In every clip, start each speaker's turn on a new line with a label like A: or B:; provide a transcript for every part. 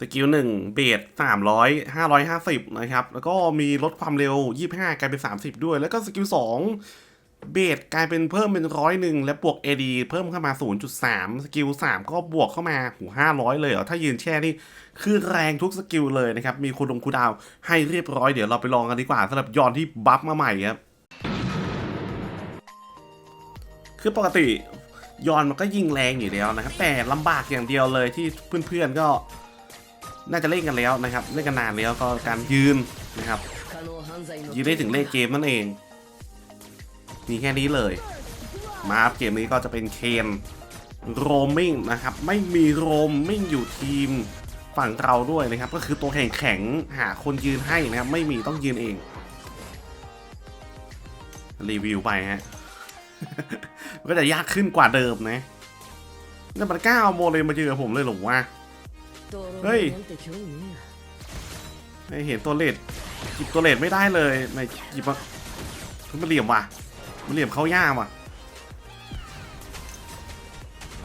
A: สกิลหนึ่งเบสสามร้อยห้าร้อยห้าสิบนะครับ แล้วก็มีลดความเร็วยี่ห้ากลายเป็นสามสิบด้วย แล้วก็สกิลสองเบสกลายเป็นเพิ่มเป็นร้อยหนึ่งและบวก AD เพิ่มเข้ามา 0.3 สกิล 3 ก็บวกเข้ามาหู500 เลยเหรอ ถ้ายืนแช่นี่ คือแรงทุกสกิลเลยนะครับ มีคูดงคูดาวให้เรียบร้อย เดี๋ยวเราไปลองกันดีกว่าสำหรับยอนที่บัฟมาใหม่ครับ คือปกติยอนมันก็ยิงแรงอยู่แล้วนะครับ แต่ลำบากอย่างเดียวเลยที่เพื่อนๆก็ น่าจะเล่นกันแล้วนะครับเล่นกันนานแล้วก็การยืนนะครับ ยืนได้ถึงเลขเกมนั่นเองมีแค่นี้เลย มาครับเกมนี้ก็จะเป็นเคนโรมมิ่งนะครับ ไม่มีโรมมิ่งอยู่ทีมฝั่งเราด้วยนะครับ ก็คือตัวแข่งแข็งหาคนยืนให้นะครับ ไม่มีต้องยืนเอง รีวิวไปฮะก็จะยากขึ้นกว่าเดิมนะแล้วมันกล้าเอาโมเลมาเจอผมเลยหรอวะ เฮ้ย ไม่เห็นตัวเลดหยิบตัวเลดไม่ได้เลยไม่หยิบมามันเหลี่ยมว่ะมันเหลี่ยมเขาย่ามว่ะ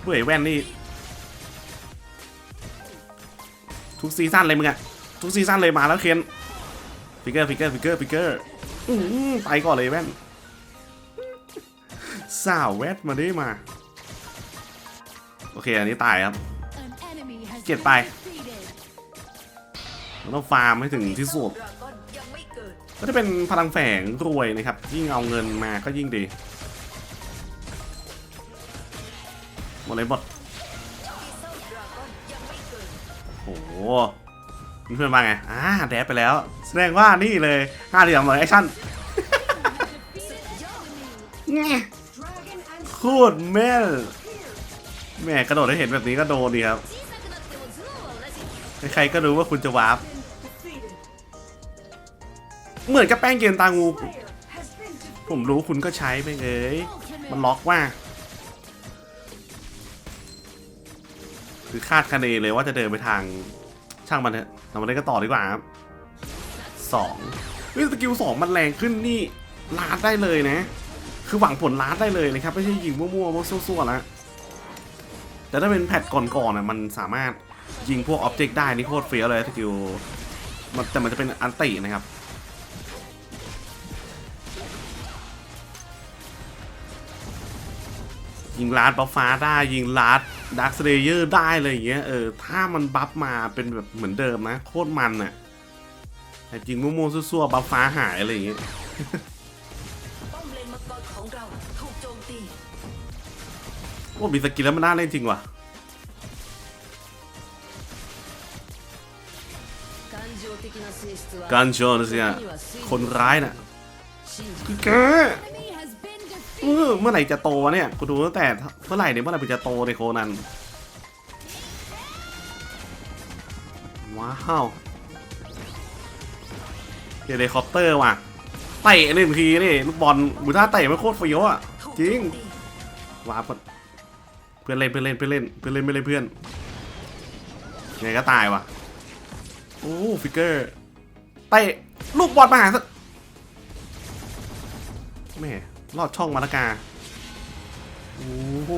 A: เบื่อไอ้แว่นนี่ทุกซีซั่นเลยมึงอะทุกซีซั่นเลยมาแล้วเคนฟิกเกอร์ฟิกเกอร์ฟิกเกอร์ฟิกเกอร์อื้อหือไปก่อนเลยแว่นสาวแวดมาได้มา โอเค อันนี้ตายครับ
B: เจ็ดไป
A: เราต้องฟาร์มให้ถึงที่สุด ก็จะเป็นพลังแฝงรวยนะครับ ยิ่งเอาเงินมาก็ยิ่งดี หมดเลยหมดโอ้โหเพื่อนมาไง อ่า แดดไปแล้ว แสดงว่านี่เลยห้าเหลี่ยมเลยแอคชั่นแง่โคตรแม่นแม่กระโดดให้เห็นแบบนี้ก็โดนดีครับ ใครๆก็รู้ว่าคุณจะวาร์ปเหมือนกับแป้งเกมตางู ผมรู้คุณก็ใช้ไปเอ้ยมันล็อกว่า คือคาดคะเนเลยว่าจะเดินไปทางช่างมันเถอะเรามาเล่นกันต่อดีกว่าครับสองเฮ้ยสกิลสองมันแรงขึ้นนี่ลาดได้เลยนะ คือหวังผลลาดได้เลยนะครับ ไม่ใช่ยิงมั่วๆมั่วซั่วๆแล้วแต่ถ้าเป็นแพทก่อนๆอะมันสามารถ ยิงพวกออบเจกต์ได้นี่โคตรเฟี้ยวเลยสกิลมันแต่มันจะเป็นอันตินะครับยิงลาดบัฟฟ้าได้ยิงลาดดาร์คเลเยอร์ได้เลยอย่างเงี้ยเออถ้ามันบัฟมาเป็นแบบเหมือนเดิมนะ โคตรมันอะแต่จริงมั่วๆซั่วๆบัฟฟ้าหายอะไรอย่างเงี้ย
C: ป้อมเลนมังกรของเราถูกโจมตี
A: โอ้มีสกิลแล้วมันน่าเล่นจริงว่ะ การโชว์นะสิฮะคนร้ายน่ะคือแกเออเมื่อไหร่จะโตวะเนี่ยกูดูตั้งแต่เมื่อไหร่เนี่ยเมื่อไหร่มันจะโตในโคนันว้าวเฮลิคอปเตอร์ว่ะเตะหนึ่งทีนี่ลูกบอลบุท่าเตะไม่โคตรเฟี้ยวอะ
C: ถูก
A: จริง
C: โจมตี
A: ว้าบเพื่อนเล่นเพื่อนเล่นเพื่อนเล่นเพื่อนเล่นไม่เล่นเพื่อนยังไงก็ตายว่ะโอ้ฟิกเกอร์เตะลูกบอลมาหาสักแม่ลอดช่องมาละกาโอ้โห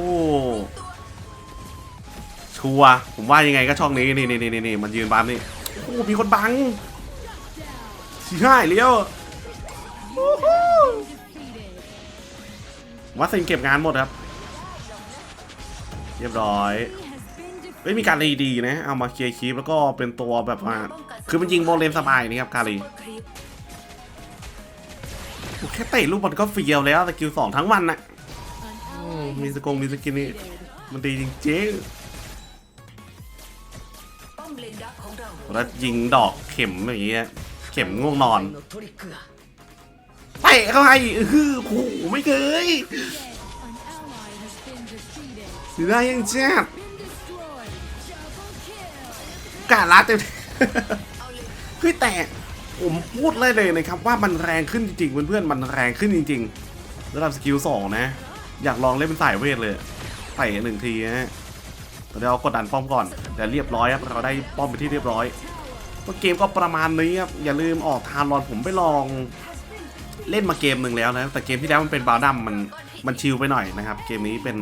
A: ชัวร์ผมว่ายังไงก็ช่องนี้นี่นี่นี่นี่มันยืนบัมนี่โอ้มีคนบังสี่ห้าเลี้ยวโอ้โหวัดสินเก็บงานหมดครับ เรียบร้อยเไม่มีการีดีนะ เอามาเคลียร์คีปแล้วก็เป็นตัวแบบว่า คือมันยิงโมเลมสบายนี่ครับกา
C: รี
A: แค่เตะลูกบอลก็เฟียวแล้วสกิลสองทั้งวันนะมีสกงมีสกินนี่มันดีจริงๆแล้วยิงดอกเข็มอย่างเงี้ยเข็มง่วงนอนเตะเข้าให้ฮือคู่ไม่เคยสุดยอดยังแจ๊บ กาลาดเต็ม
C: เอาเลย
A: เฮ้ยแต่ผมพูดเลยเลยนะครับว่ามันแรงขึ้นจริงๆเพื่อนๆมันแรงขึ้นจริง ๆ ระดับสกิลสองนะ อยากลองเล่นเป็นสายเวทเลยไต่หนึ่งทีนะฮะเดี๋ยวเรากดดันป้อมก่อนแต่เรียบร้อยครับเราได้ป้อมไปที่เรียบร้อยก็เกมก็ประมาณนี้ครับอย่าลืมออกทานรอนผมไปลองเล่นมาเกมหนึ่งแล้วนะแต่เกมที่แล้วมันเป็นบาร์ดัมมันมันชิลไปหน่อยนะครับ เกมนี้เป็น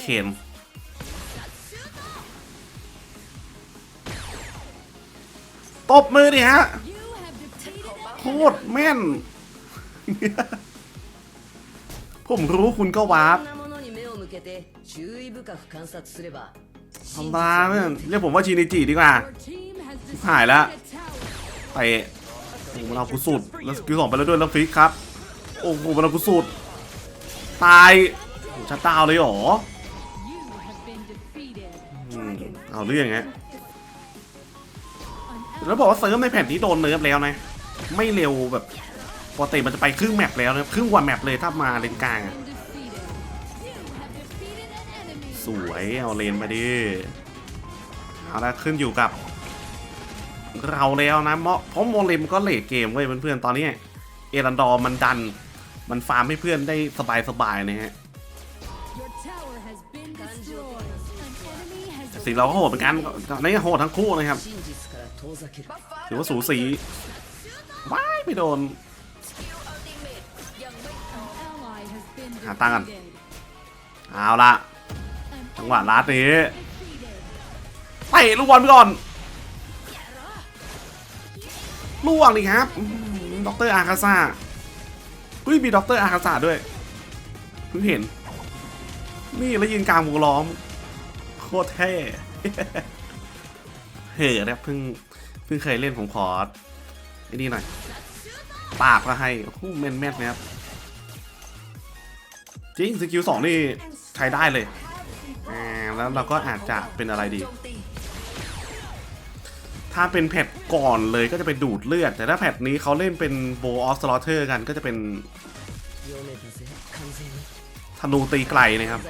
A: เคน ตบมือดิฮะ โคตรแม่น ผมรู้คุณก็วาร์ปทำตาเพื่อเรียกผมว่าชินิจิดีกว่าหายแล้วไปโอ้มันเอากูสุดแล้วสกิลสองไปแล้วด้วยแล้วฟิกครับ โอ้โหมันเอากูสุด ตายชัดตาเลยหรอเอาเรื่องไง แล้วบอกว่าเซิร์ฟในแผ่นที่โดนเนิร์ฟแล้วนะ ไม่เร็วแบบปกติมันจะไปครึ่งแมปแล้วนะครึ่งกว่าแมปเลยถ้ามาเลนกลางอะสวยเอาเลนไปดิเอาละขึ้นอยู่กับ เราแล้วนะเพราะเพราะโมเลมก็เลทเกมเว้ยเพื่อนๆตอนนี้ เอรันดอมันดัน มันฟาร์มให้เพื่อนได้สบายๆนะฮะ สิงเราก็โหดเหมือนกันนี่โหดทั้งคู่นะครับ ถือว่าสูสีว้ายไม่โดน หาตังกัน เอาละจังหวะลัดนี้เตะลูกบอลไปก่อนล่วงนี่ครับด็อกเตอร์อาคาซาอุ้ยมีด็อกเตอร์อาคาซาด้วยเพิ่งเห็น นี่แล้วยืนกลางวงล้อม โคตรเท่เฮ้ยนะเพิ่งเพิ่งเคยเล่นผมขอไอ้นี่หน่อยปากก็ให้ฮู้เมนแมนนะครับจริงสกิลสองนี่ใช้ได้เลยแล้วเราก็อาจจะเป็นอะไรดี ถ้าเป็นแพทก่อนเลยก็จะไปดูดเลือด แต่ถ้าแพทนี้เขาเล่นเป็นโบออสลอเทอร์กันก็จะเป็น ธนูตีไกลนะครับ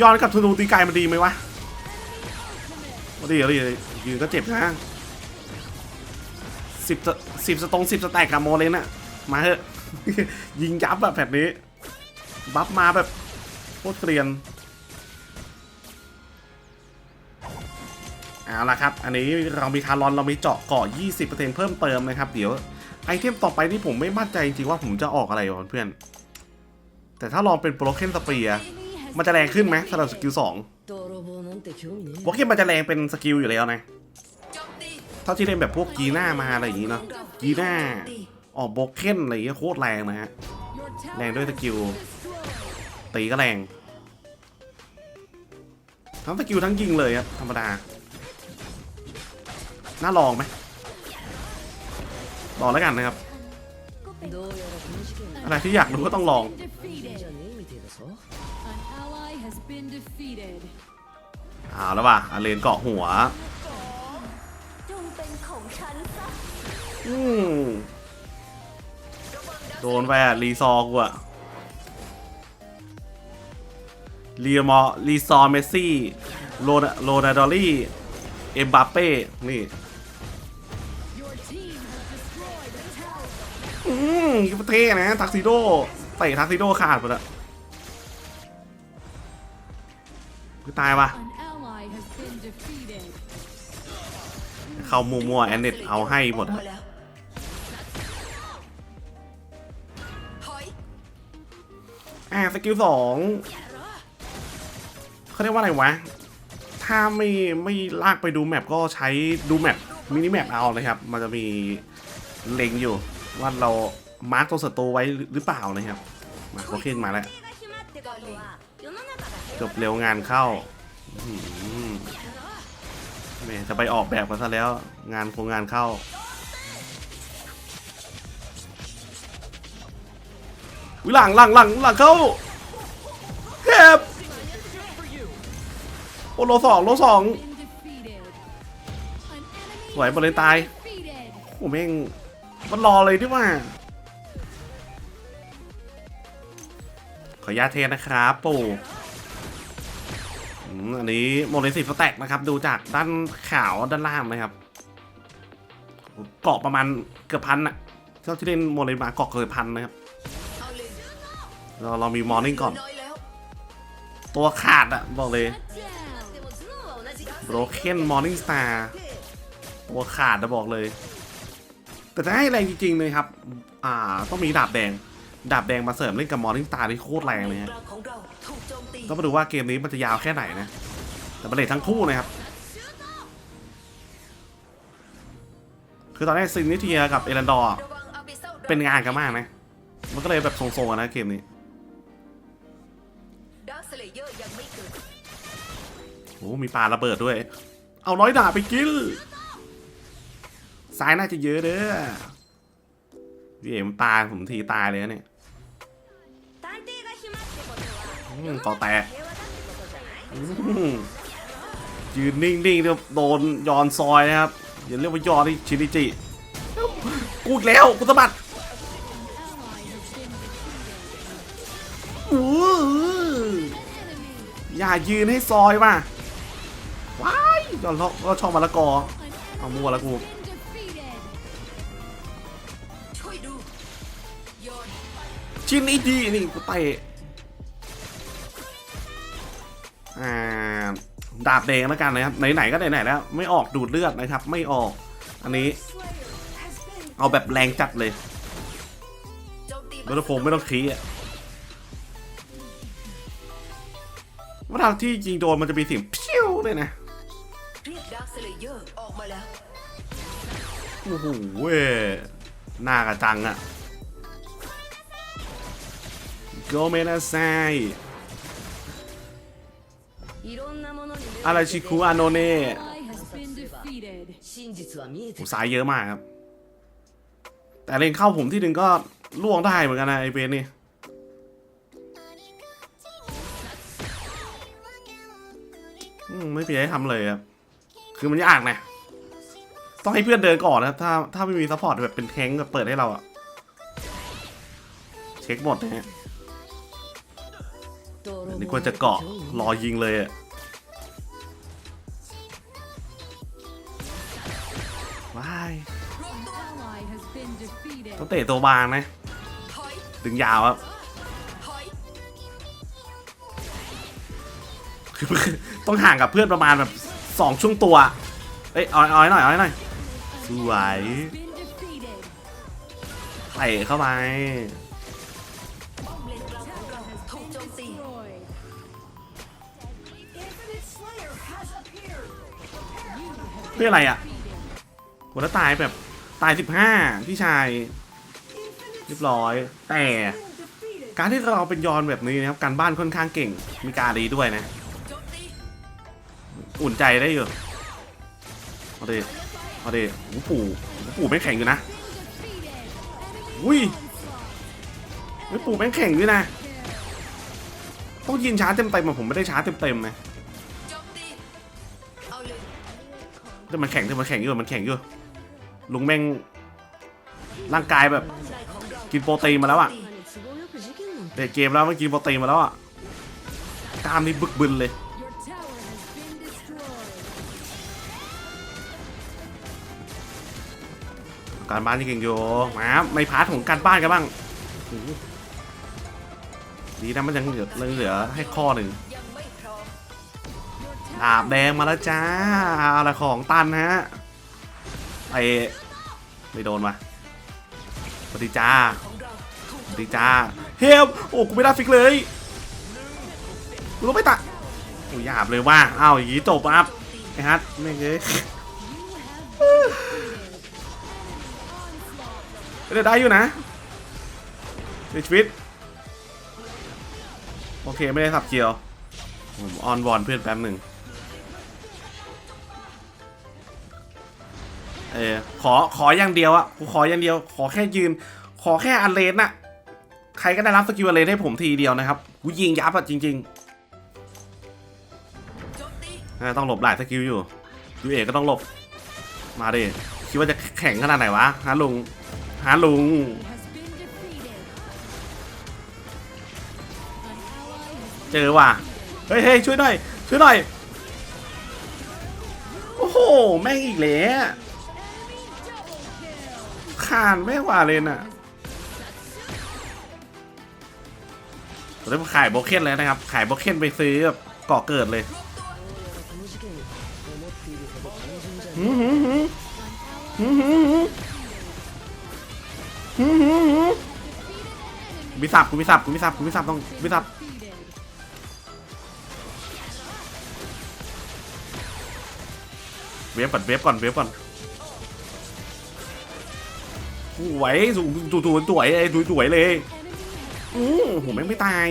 A: ย้อนกับธนูตีไกลมันดีไหมวะดีดียืนก็เจ็บนะสิบสิบสตงสิบสแต็กกับโมเลนอะมาเถอะยิงยับแบบแบบนี้ บัฟมาแบบโคตรเกลียน เอาละครับ อันนี้เรามีคารอนเรามีเจาะเกาะ 20%เพิ่มเติมนะครับ เดี๋ยวไอเทมต่อไปที่ผมไม่มั่นใจจริงๆว่าผมจะออกอะไรเพื่อน แต่ถ้าลองเป็นโปรเคนสเปียมันจะแรงขึ้นไหมสำหรับสกิล
C: สอง
A: โปรเคนมันจะแรงเป็นสกิลอยู่แล้วนะ เท่าที่เล่นแบบพวกกีน่ามาอะไรอย่างนี้เนาะ กีน่าออกโปรเคนอะไรย่งเงี้ยโคตรแรงนะฮะ แรงด้วยสกิลตีก็แรง ทั้งสกิลทั้งยิงเลยครับธรรมดา น่าลองไหมลองแล้วกันนะครับ อะไรที่อยากรู้ก็ต้องลอง เอาแล้วว่ะอาเลนเกาะหัว
D: อื
A: มโดนไปอะรีซอกูอะรีมอรีซอเมซี่ โรนโรนัลดอรี่ เอ็มบาเป้ นี่ เท่นะทักซิโดเตะทักซิโดขาดหมดอะคือตายปะ
B: An ally has been defeated.
A: เข้ามัวๆแอนเน็ตเอาให้หมด
C: พ
A: อะ
C: อแล้วถอย
A: อ่าสกิลสองเขาเรียกว่าอะไรวะ ถ้าไม่ไม่ลากไปดูแมปก็ใช้ดูแมปมินิแมปเอาเลยครับ มันจะมีเล็งอยู่ว่าเรา มาร์กตัวสัตรูไว้หรือเปล่านะครับ มาโคเคนมาแล้วจบเร็วงานเข้าแม่จะไปออกแบบกันซะแล้ว งานโครงงานเข้าวิหลังหลังหลังหลังเข้าเก็บโอโลสองโลสองสวยบอลเลยตายโอ้แม่งมันรอเลยด้วยว่า ขอญาตเทนะครับปู่อันนี้โมเลสิสแต็กนะครับ ดูจากด้านขาวด้านล่างนะครับเกาะประมาณเกือบพันอะเจ้าที่เล่นโมเลมาเกาะเกือบพันนะครับ
C: เรา
A: เรามีมอร์นิ่งก่อน ตัวขาดอะบอกเลย
B: โร
C: เคนมอร์
A: นิ่งสตาร์ตัวขาดนะบอกเลย แต่จะให้แรงจริงๆเลยครับ อ่าต้องมีดาบแดง ดาบแดงมาเสริมเล่นกับ Morning Star ที่โคตรแรงเลยฮะ
C: กลางของเราถูกโจมตี
A: ต้องมาดูว่าเกมนี้มันจะยาวแค่ไหนนะ แต่บัลเลตทั้งคู่นะครับ คือตอนแรกซินนิเทียกับเอรันดอร์
C: เป็
A: นงานกันมากนะ มันก็เลยแบบทรงๆนะเกมนี้โอ้มีปลาระเบิดด้วย เอาร้อยดาบไปกินซ้ายน่าจะเยอะเด้อพี่เอ๋มนปลาผมทีตายเลยเนี่ย ต่อแตกยืนนิ่งๆเนี่ยโดนยอนซอยนะครับอย่าเรียกว่ายอนที่ชินิจิกูอีกแล้วกูสะบัดอย่ายืนให้ซอยมาว้ายยอนล็อก็ชอบมาละกอเอามัวละกู
C: ชินอีดีนี่
A: กูเตะ ดาบแดงแล้วกันนะครับไหนๆก็ไหนๆแล้ว ไม่ออกดูดเลือดนะครับ ไม่ออกอันนี้ เอาแบบแรงจัดเลยไม่ต้องโคงไม่ต้องคีอะว่าทางที่ยิงโดนมันจะมีเสียงพิ้วเลยนะ
C: เรียกดาร์คสเลยอร์ออกมาแล้ว
A: โอ้โหเว้ยหน้ากระจังอะโกเมนาไซ อะไรชิคุอานโนเน่ผมสายเยอะมากครับ แต่เลงเข้าผมที่หนึ่งก็ล่วงได้เหมือนกันนะไอเบนนี่ไม่เพียให้ทำเลยครับ คือมันยากนะต้องให้เพื่อนเดินก่อนนะถ้าถ้าไม่มีซัพพอร์ตแบบเป็นแทงแบบเปิดให้เราอะเช็คหมดนะฮะนี่ควรจะเกาะรอยิงเลยอะ ต้องเตะตัวบางนะ
C: ถึ
A: งยาวครับคือต้องห่างกับเพื่อนประมาณแบบสองช่วงตัว เอ้ยเอาเอาให้หน่อยเอาให้หน่อยสวย
B: Been defeated.
A: เข้าไป
C: เลนกลางของเราถูกโจมตี
B: Destroyed.
A: เพื่ออะไรอะ วแล้วตายแบบตาย15พี่ชายเรียบร้อย แต่การที่เราเป็นยอนแบบนี้นะครับการบ้านค่อนข้างเก่งมีการดีด้วยนะ อุ่นใจได้อยู่เอาดิเอาดิโอ้ปู่โอ้ปู่แม่แข็งอยู่นะอุ้ย
B: Onslaught.
A: ไอ้ปู่แม่งแข็งด้วยนะ ต้องยิงช้าเต็มเต็มๆอะผมไม่ได้ช้าเต็มเต็มๆเลย
C: โจมเอาเลย
A: แต่มันแข็งแต่มันแข็งอยู่มันแข็งอยู่ ลุงแม่งร่างกายแบบ กินโปรตีนมาแล้วอะเด็กเกมแล้วมันกินโปรตีนมาแล้วอะกล้ามนี่บึกบึนเลยการบ้านที่เก่งอยู่มาไม่พาร์ทของการบ้านกันบ้างดีนะมันยังเหลือเหลือให้ข้อหนึ่งดาบแดงมาแล้วจ้าอะไรของตันฮะ อไม่โดนวะสวัสดีจ้า
C: ราถูก
A: สวัสดีจ้าเฮลโอ้กูไม่ได้ฟิกเลยกูต้องไปตะโอ้ยหยาบเลยว่าอ้าวอย่างงี้จบปั๊บไอ้ฮัทไม่เงยไม่ได้ได้อยู่นะในชีวิตโอเคไม่ได้สับเกียวผมออนวอนเพื่อนแป๊บหนึ่ง เออขอขออย่างเดียวอะกูขออย่างเดียว ขอแค่ยืน ขอแค่อันเลนอะใครก็ได้รับสกิลอันเลนให้ผมทีเดียวนะครับกูยิงยับอะจริงๆอ่าต้องหลบหลายสกิลอยู่ยูเอก็ต้องหลบมาดิคิดว่าจะแข็งขนาดไหนวะฮะลุงฮะลุงเจอว่ะเฮ้ยเฮ้ยช่วยหน่อยช่วยหน่อยโอ้โหแม่งอีกแล้ว ขาดไม่กว่าเลยน่ะเริ่มขายโบเคนแล้วนะครับ ขายโบเคนไปซื้อแบบก่อเกิดเลยมิสับกูมีสับกูมีสับกูมีสับต้องมีสับเวฟก่อนเวฟก่อนเวฟก่อน ไหวสูงตัวตัวสวยเลยสวยเลย
B: Enemy
A: อู้หูแม่งไม่ตาย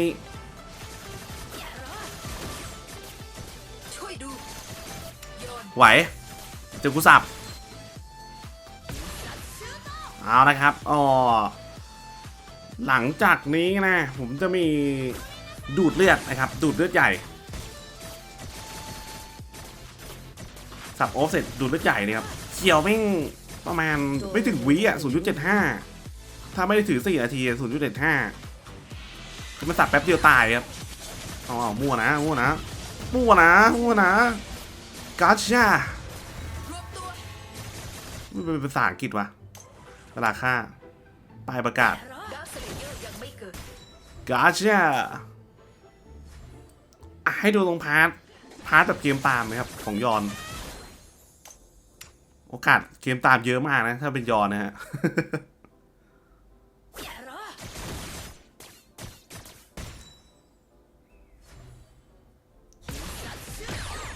A: ไหวเจอกูสับเอานะครับอ๋อหลังจากนี้นะ ผมจะมีดูดเลือดนะครับ ดูดเลือดใหญ่ สับออฟเสร็จดูดเลือดใหญ่เนี่ยครับเขียวแม่ง ประมาณไม่ถึงวิอะ0.75 ถ้าไม่ได้ถือ 4 นาที 0.75 คือมันสับแป๊บเดียวตายครับอ๋อมั่วนะ มั่วนะ มั่วนะ มั่วนะกาชาร
C: วบตัว
A: มันเป็นภาษาอังกฤษวะเวลาค่าปลายประกาศ
C: ดาวสเลเยอร์ยังไม่เกิด
A: กาชาอะให้ดูตรงพาร์ทพาร์ทแบบเกมตามนะครับ ของยอน โอกาสเกมตามเยอะมากนะ ถ้าเป็นยอนนะฮะ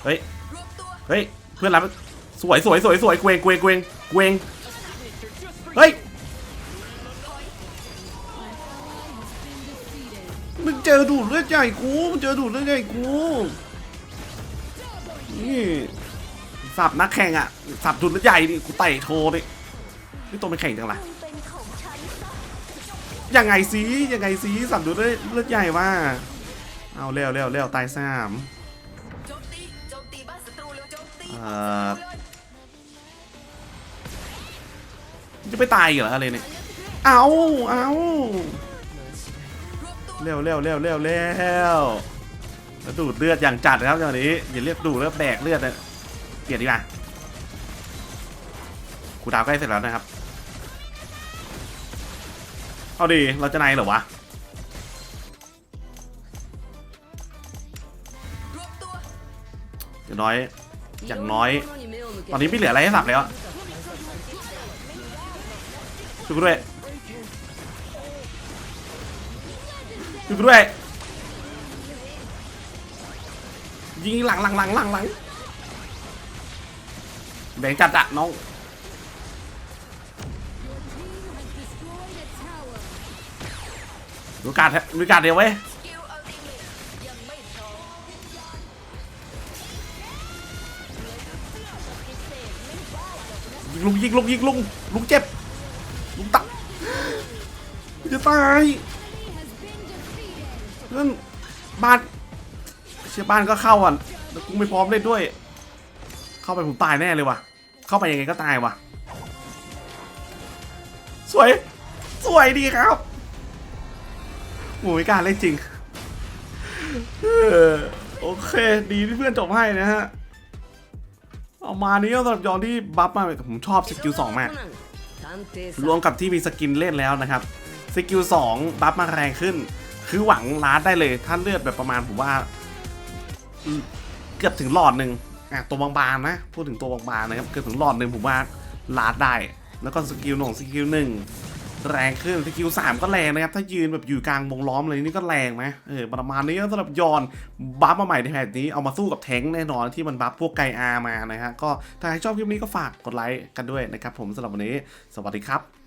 A: เฮ้ย เฮ้ย เพื่อนรับสวยสวยสวยสวยเกวงเกวงเกวงเกวงเฮ้ยมึงเจอดูดเลือดใหญ่กูมึงเจอดูดเลือดใหญ่กูนี่ สับนักแข่งอะ สับดูดเลือดใหญ่ดิกูเตะโชว์ดินี่ตัวเป็นแข่งจังไร
D: จงเป็นของฉันซะ
A: ยังไงสิยังไงสิสับดูดเลือดใหญ่ว่า เอาเร็วเร็วเร็วตายสาม
C: โจมตีโจมตีบ้านศัตรูเร็วตี
A: เอ่อจะไปตายเหรออะไรเนี่ย เอาเอา
C: รวบตัว
A: เร็วเร็วเร็วเร็วเร็วแล้วดูดเลือดอย่างจัดนะครับตอนนี้อย่าเรียกดูดเลือดแดกเลือดนะเปลี่ยนดีกว่าครูดาวใกล้เสร็จแล้วนะครับ เอาดีเราจะในเหรอวะอย่างน้อย อย่างน้อย ตอนนี้ไม่เหลืออะไรให้สับแล้วช่วยกูด้วยช่วยกูด้วยยิงหลังหลังหลังหลังหลัง แบงจัดอะน้อง
B: Your team has destroyed a tower.
A: ดูการดูการดเดียวเว้ย
C: ลุง
A: ยิงลุงยิงลุงลุงเจ็บลุงตักจะตายนั่นบ้านเชียบ้านก็เข้าอะแล้วกูไม่พร้อมเล่นด้วย เข้าไปผมตายแน่เลยว่ะ เข้าไปยังไงก็ตายว่ะ สวย สวยดีครับโอ้ยการเล่นจริงโอเค ดีที่เพื่อนจบให้นะฮะ เอามานี้ก็สำหรับยอนที่บัฟมาผมชอบสกิลสองมากรวมกับที่มีสกินเล่นแล้วนะครับ สกิล2บัฟมาแรงขึ้น คือหวังลาดได้เลย ถ้าเลือดแบบประมาณผมว่า เกือบถึงหลอดหนึ่ง อะตัวบางๆนะ พูดถึงตัวบางๆนะครับ เกือบถึงหลอดหนึ่งผมว่าลาดได้ แล้วก็สกิลหนึ่งสกิลหนึ่งแรงขึ้นสกิลสามก็แรงนะครับ ถ้ายืนแบบอยู่กลางวงล้อมเลยนี่ก็แรงนะ เออประมาณนี้ก็สำหรับยอนบัฟมาใหม่ในแพทนี้เอามาสู้กับแทงแน่นอนที่มันบัฟพวกไกอามานะฮะ ก็ถ้าใครชอบคลิปนี้ก็ฝากกดไลค์กันด้วยนะครับผมสำหรับวันนี้ สวัสดีครับ